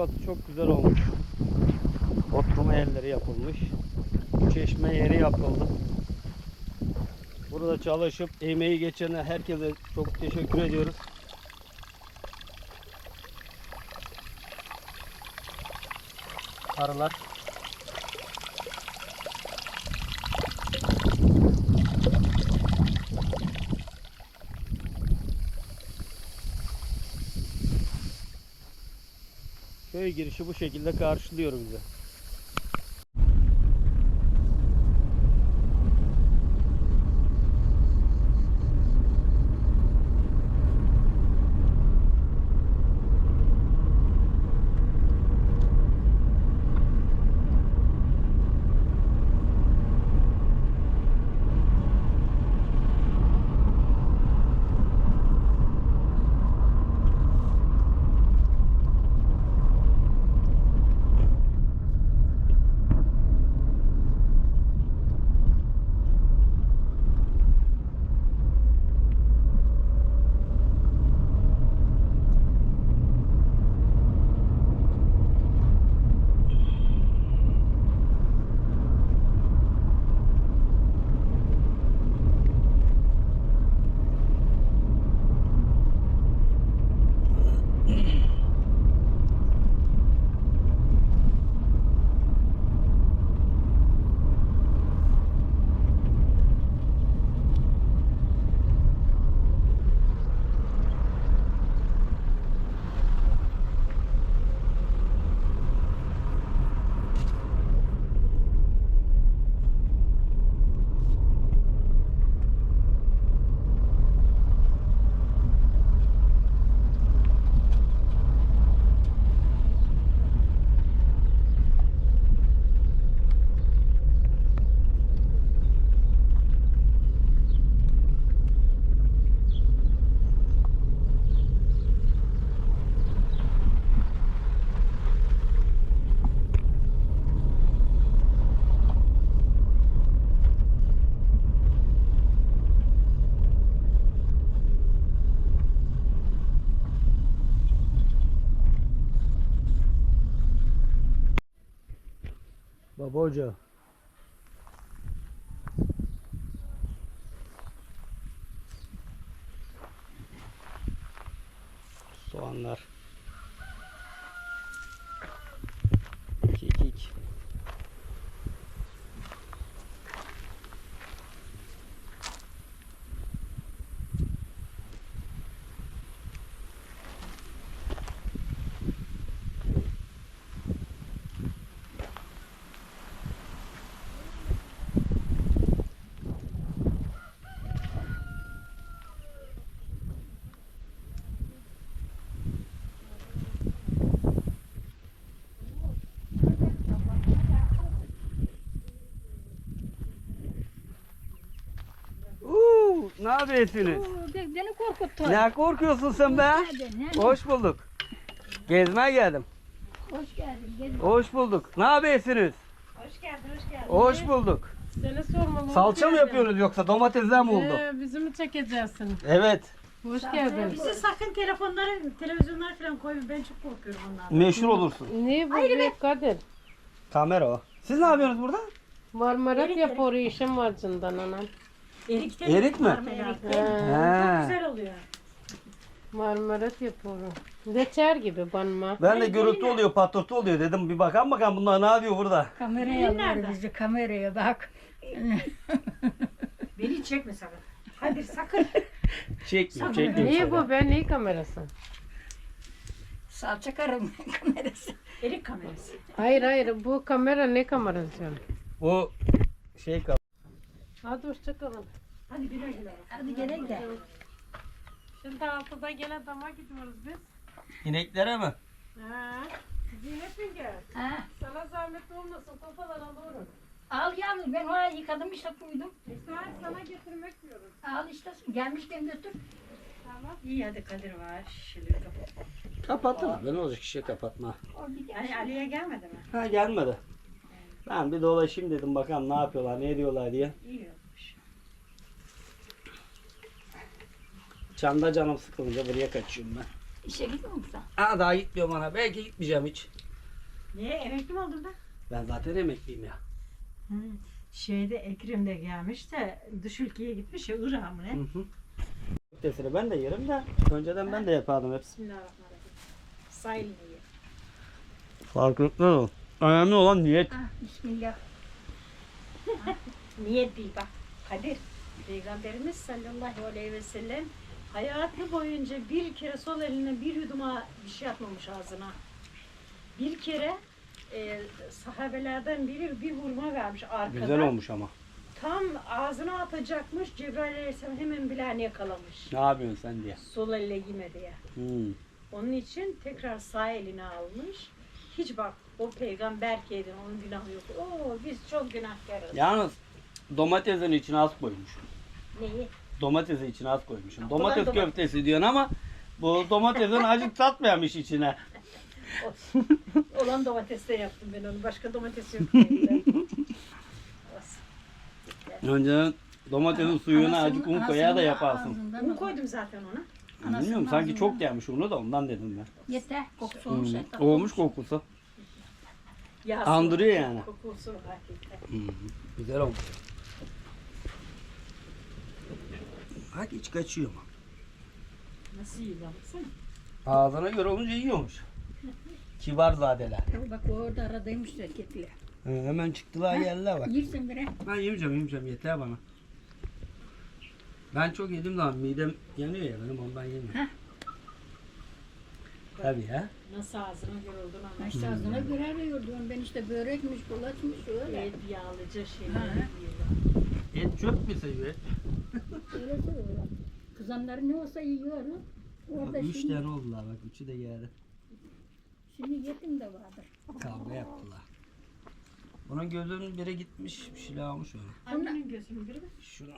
Burası çok güzel olmuş. Oturma yerleri yapılmış. Çeşme yeri yapıldı. Burada çalışıp emeği geçene herkese çok teşekkür ediyoruz. Arılar. Girişi bu şekilde karşılıyor bizi. Baba Hoca. Ne yapıyorsunuz? Oo, be- Beni korkuttun. Ne korkuyorsun sen be? Hoş bulduk. Gezmeye geldim. Hoş geldin. Gel. Hoş bulduk. Ne yapıyorsunuz? Hoş geldin, hoş geldin. Hoş bulduk. Seni sorma. hoş Salça mı yapıyorsunuz yoksa domatesler mi oldu? Ee, bizi mi çekeceksin? Evet. Hoş geldin. Bizi sakın telefonları, televizyonlar falan koymayın. Ben çok korkuyorum ondan. Meşhur olursun. Ne bu büyük Kadir? Kamera o. Siz ne yapıyorsunuz burada? Marmarat yapıyor işim var cindan anam. Erik de Erik mi? Erik de. He. Güzel oluyor. Marmarat yapıyor. Reçer gibi banma. Ben de gürültü oluyor, patırtı oluyor dedim. Bir bakan bakalım bunlar ne yapıyor burada? Kameraya nerede? ver bizi kameraya bak. Beni çekme sakın. Hadi sakın. Çekmiyor, çekmiyor. Ne bu be ne kamerası? Salça karım kamerası. Erik kamerası. Hayır hayır bu kamera ne kamerası? O şey kal. Hadi hoşçakalın. Hadi güle güle. Hadi gene de. Şimdi altıda gene dama gidiyoruz biz. İneklere mi? Ha. Zeynep Yenge. Ha, Sana zahmet olmasın kafadan alırım. al yavrum ben oraya yıkadım işte koydum. İsmail sana getirmek diyoruz. Al işte gelmişken götür. Tamam. İyi hadi Kadir var. Şişeleri kapat. Kapattım. Ben olacak şişe kapatma. O. Ali, Ali'ye gelmedi mi? Ha gelmedi. Ben bir dolaşayım dedim bakalım ne yapıyorlar, ne ediyorlar diye. İyi olmuş. Çanda canım sıkılınca buraya kaçıyorum ben. İşe gitmiyor musun? Aa daha gitmiyorum ana. Belki gitmeyeceğim hiç. Niye? Emekli mi oldun da? Ben zaten emekliyim ya. Şeyde Ekrem de gelmiş de dış ülkeye gitmiş ya Irak'a mı ne? Hı hı. Köftesini ben de yerim de önceden ben de yapardım hepsi. Bismillahirrahmanirrahim. Sahil iyi. Fark etmez o. Önemli olan niyet. Ah, bismillah. Niyet değil bak. Kadir. Peygamberimiz sallallahu aleyhi ve sellem hayatı boyunca bir kere sol eline bir yuduma bir şey atmamış ağzına. Bir kere e, sahabelerden biri bir hurma vermiş arkadan. Güzel olmuş ama. Tam ağzına atacakmış. Cebrail aleyhisselam hemen bileğini yakalamış. Ne yapıyorsun sen diye. Sol elle yeme diye. Hmm. Onun için tekrar sağ eline almış. Hiç bak o peygamber ki yedin onun günahı yok. Oo biz çok günahkarız. Yalnız domatesin içine az koymuş. Neyi? Domatesi içine az koymuşum. Ulan Domates domates- köftesi diyorsun ama bu domatesin acı tatmayamış içine. Olan domatesle yaptım ben onu. Başka domates yok. Olsun. Önce domatesin suyuna acık un koyar da yaparsın. Un koydum zaten ona. Anasının Bilmiyorum sanki çok gelmiş unu da ondan dedim ben. Yeter. Kokusu Hmm. olmuş. etrafı Olmuş kokusu. Yağsı Andırıyor yani. Kokusu var hakikaten. Hmm. Güzel olmuş. Bak hiç kaçıyor mu? Nasıl lan baksana. Ağzına göre olunca yiyormuş. Kibar zadeler. Bak orada aradaymış da kediler. He, hemen çıktılar geldiler bak. Yersin bire. Ben yemeyeceğim yemeyeceğim yeter bana. Ben çok yedim lan midem yanıyor ya benim ondan yemiyorum. Tabii ya. Nasıl ağzına göre olduğunu Ben anlar. işte ağzına göre arıyordum. Ben işte börekmiş, bulaşmış öyle. Et yağlıca Ha. şeyler yiyorlar. Et çöp mü seviyor et? Öyle söylüyorum. Kızanları ne olsa yiyorum. Orada Üç şimdi, tane oldular bak üçü de geldi. şimdi yetim de vardır. Kavga yaptılar. Bunun gözünün biri gitmiş bir şeyler almış öyle. Annenin gözünün biri mi? Şunu.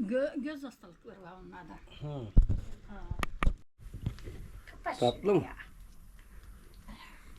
Gö- göz hastalıkları var onlarda. Hı. Ha. Tatlı mı? ya.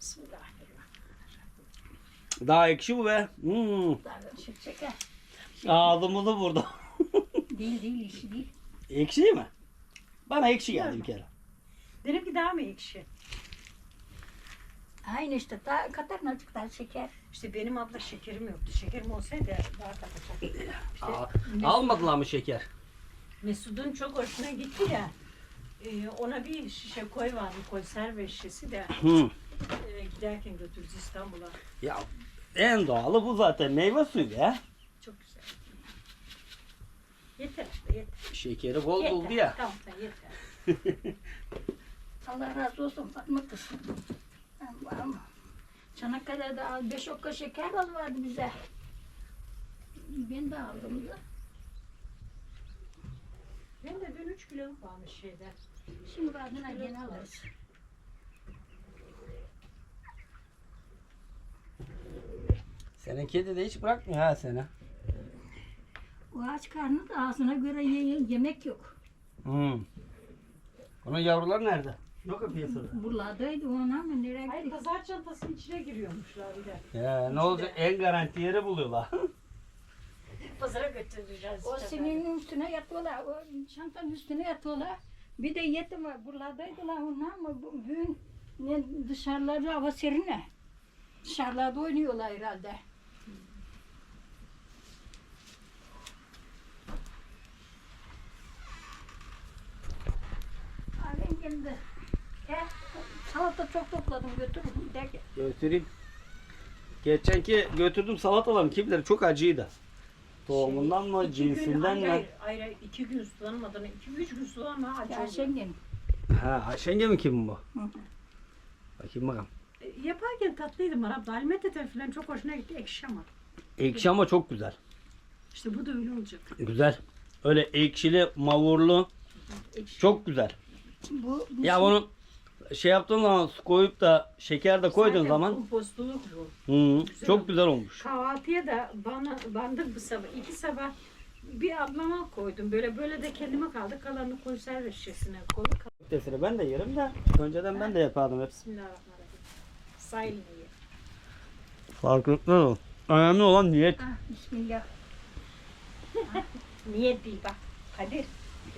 Bismillahirrahmanirrahim. Daha ekşi bu be. Hmm. Daha şu şeker. Ağzımızı vurdu. Değil değil işi değil. ekşi mi? Bana ekşi geldi bir kere. Benimki daha mı ekşi? Aynı işte daha katar azıcık daha şeker. İşte benim abla şekerim yoktu. Şekerim olsaydı daha katacaktım. İşte Aa, almadılar mı şeker? Mesut'un çok hoşuna gitti ya. e, ona bir şişe koy vardı, konserve şişesi de Hı. Giderken götürürüz İstanbul'a. Ya en doğalı bu zaten meyve suyu ya. Çok güzel. Yeter işte yeter. Şekeri bol yeter. buldu ya. Tamam tamam yeter. Allah razı olsun Fatma kız. Allah'ım. Çanakkale'de al beş okka şeker al vardı bize. Ben de aldım da. Ben de dün 3 kiloluk almış şeyden. Şimdi bazen gene alırız. Senin kedi de hiç bırakmıyor ha seni. O aç karnı da ağzına göre ye- ye- yemek yok. Hmm. Bunun yavruları nerede? Yok ya piyasada. Buralardaydı ona mı nereye Hayır gitti? pazar çantasının içine giriyormuşlar bir de. Ya ne olacak en garanti yeri buluyorlar. Pazara götüreceğiz. O senin üstüne yatıyorlar. O çantanın üstüne yatıyorlar. Bir de yetim var. Buralardaydılar onlar ama bugün ne dışarılarda hava serine. Dışarılarda oynuyorlar herhalde. Geldi. Gel. Salata çok topladım götürün. De gel. Götüreyim. Geçenki götürdüm salatalarım kim bilir çok acıydı. Tohumundan mı, İki gün, cinsinden hayır, mi? hayır, hayır, iki gün sulanmadan, iki üç gün sulanma acı Ya oluyor. Ha, Ayşenge mi kim bu? Hı hı. Bakayım bakalım. E, Yaparken tatlıydı Marab. Halime tete falan çok hoşuna gitti ekşi ama. Ekşi ama çok güzel. İşte bu da öyle olacak. Güzel. Öyle ekşili, mavurlu. Ekşi. Çok güzel. Bu, bu Ya bunu şey yaptığın zaman su koyup da şeker de koyduğun zaman bu. hı, çok güzel olmuş. Kahvaltıya da bana bandık bu sabah. iki sabah bir ablama koydum. Böyle böyle de kendime kaldı. Kalanını konserve şişesine koyduk. Köftesini ben de yerim de önceden ben de yapardım hepsi. Bismillahirrahmanirrahim. Sahil niye? Farklılıklar o. Önemli olan niyet. Ah, Bismillah. Niyet değil bak. Kadir.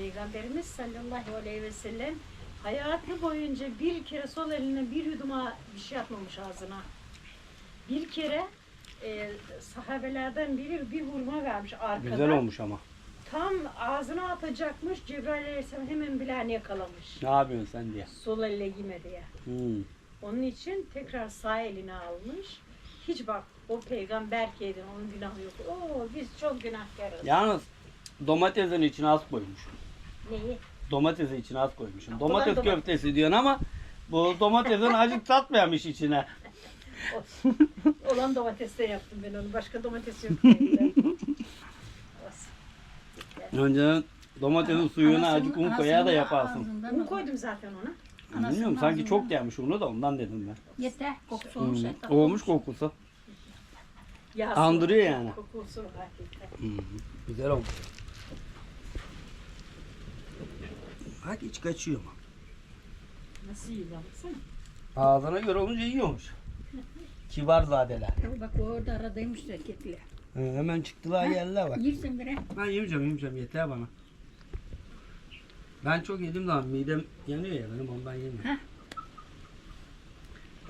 Peygamberimiz sallallahu aleyhi ve sellem hayatı boyunca bir kere sol eline bir yuduma bir şey atmamış ağzına. Bir kere e, sahabelerden biri bir hurma vermiş arkadan. Güzel olmuş ama. Tam ağzına atacakmış. Cebrail aleyhisselam hemen bileğini yakalamış. Ne yapıyorsun sen diye. Sol elle yeme diye. Hı. Onun için tekrar sağ eline almış. Hiç bak o peygamber ki yedin, onun günahı yok. Oo biz çok günahkarız. Yalnız domatesin içine az koymuşum. Neyi? Domatesi içine az koymuşum. Domates domates. köftesi diyorsun ama bu domatesin acık tatmayamış içine. Olan domatesle yaptım ben onu. Başka domates yok. evde. Olsun. Önceden domatesin suyuna Anasının- acık un koyar da yaparsın. ağzından Un koydum zaten ona. Anasının Bilmiyorum sanki ağzından. çok gelmiş unu da ondan dedim ben. Yeter. Kokusu olmuş. Hı. yeter. Olmuş kokusu. Yağsı Andırıyor yani. Kokusu var hakikaten. Güzel olmuş. Bak hiç kaçıyor mu? Nasıl iyi baksana. Ağzına göre olunca yiyormuş. Kibar zadeler. Bak o orada aradaymış erkekler. He, hemen çıktılar geldiler bak. Yersin bire. Ben yemeyeceğim yemeyeceğim yeter bana. Ben çok yedim zaman midem yanıyor ya benim ondan yemiyorum. Heh.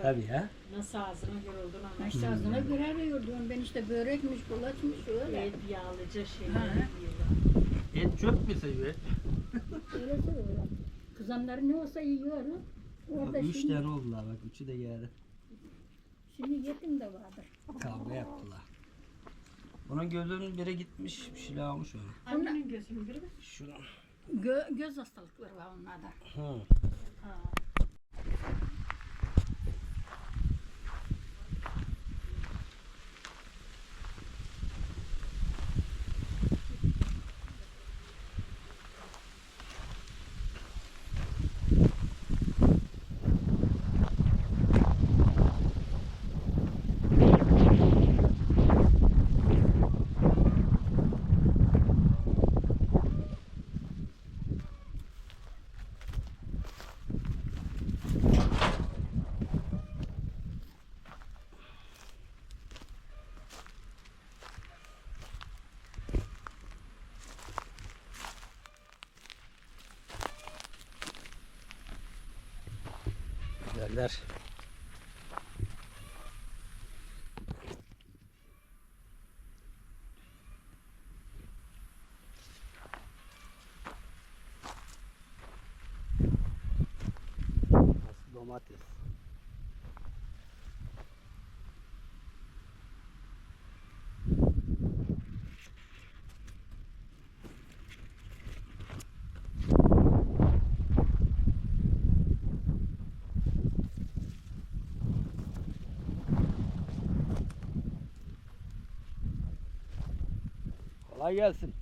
Tabii ya. Nasıl ağzına göre olduğunu anlaşılıyor. işte ağzına göre arıyordum. Ben işte börekmiş, kulaçmış öyle. Et yağlıca Ha. şeyler yiyorlar. Et çöp mü seviyor Öyle. Kızanları ne olsa yiyorum. Orada Üç şimdi, tane oldular bak üçü de geldi. şimdi yetim de vardır. Kavga yaptılar. Bunun gözünün biri gitmiş bir şeyler almış öyle. Annenin gözünü bir de. Şunu. Gö- göz hastalıkları var onlarda. Hı. Ha. Güzeller. Domates. Kolay gelsin.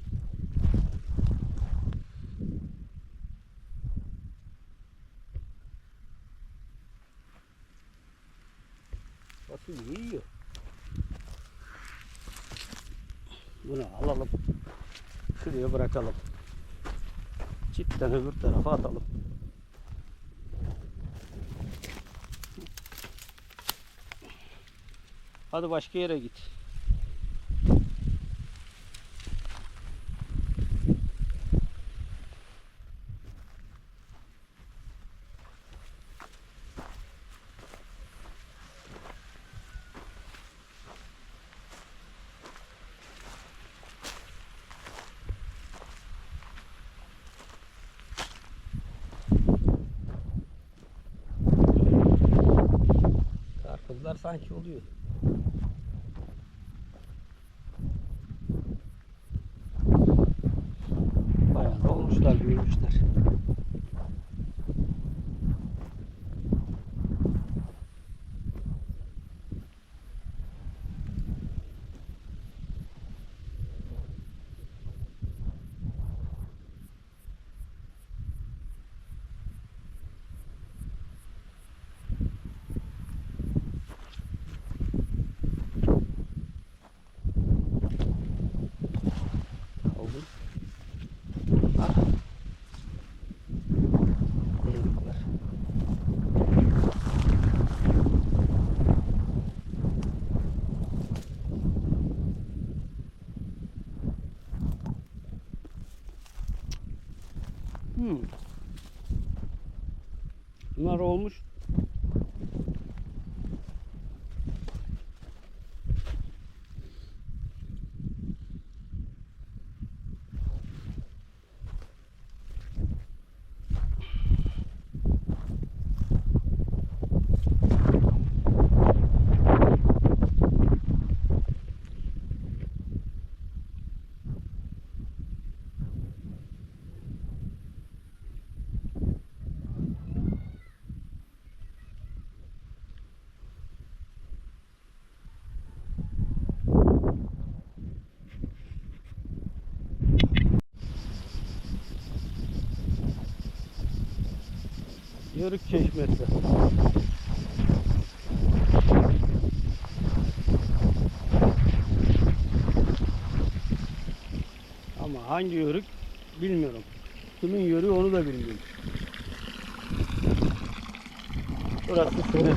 Fasulye yiyor. Bunu alalım. Şuraya bırakalım. Çiftten öbür tarafa atalım. Hadi başka yere git. Karpuzlar sanki oluyor. Bayağı da mi? Bunlar olmuş. Yörük çeşmesi. Ama hangi yörük bilmiyorum. Kimin yörüğü onu da bilmiyorum. Burası senin.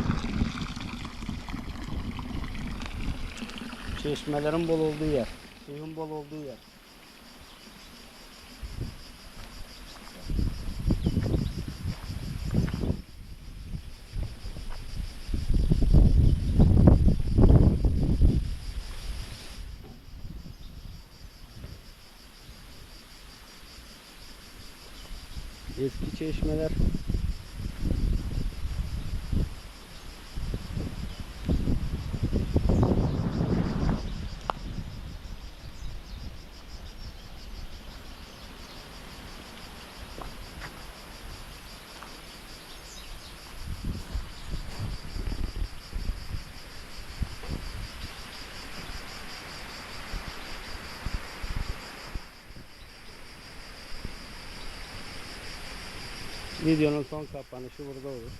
Çeşmelerin bol olduğu yer. Suyun bol olduğu yer. Eski çeşmeler. Videonun son kapanışı burada olur.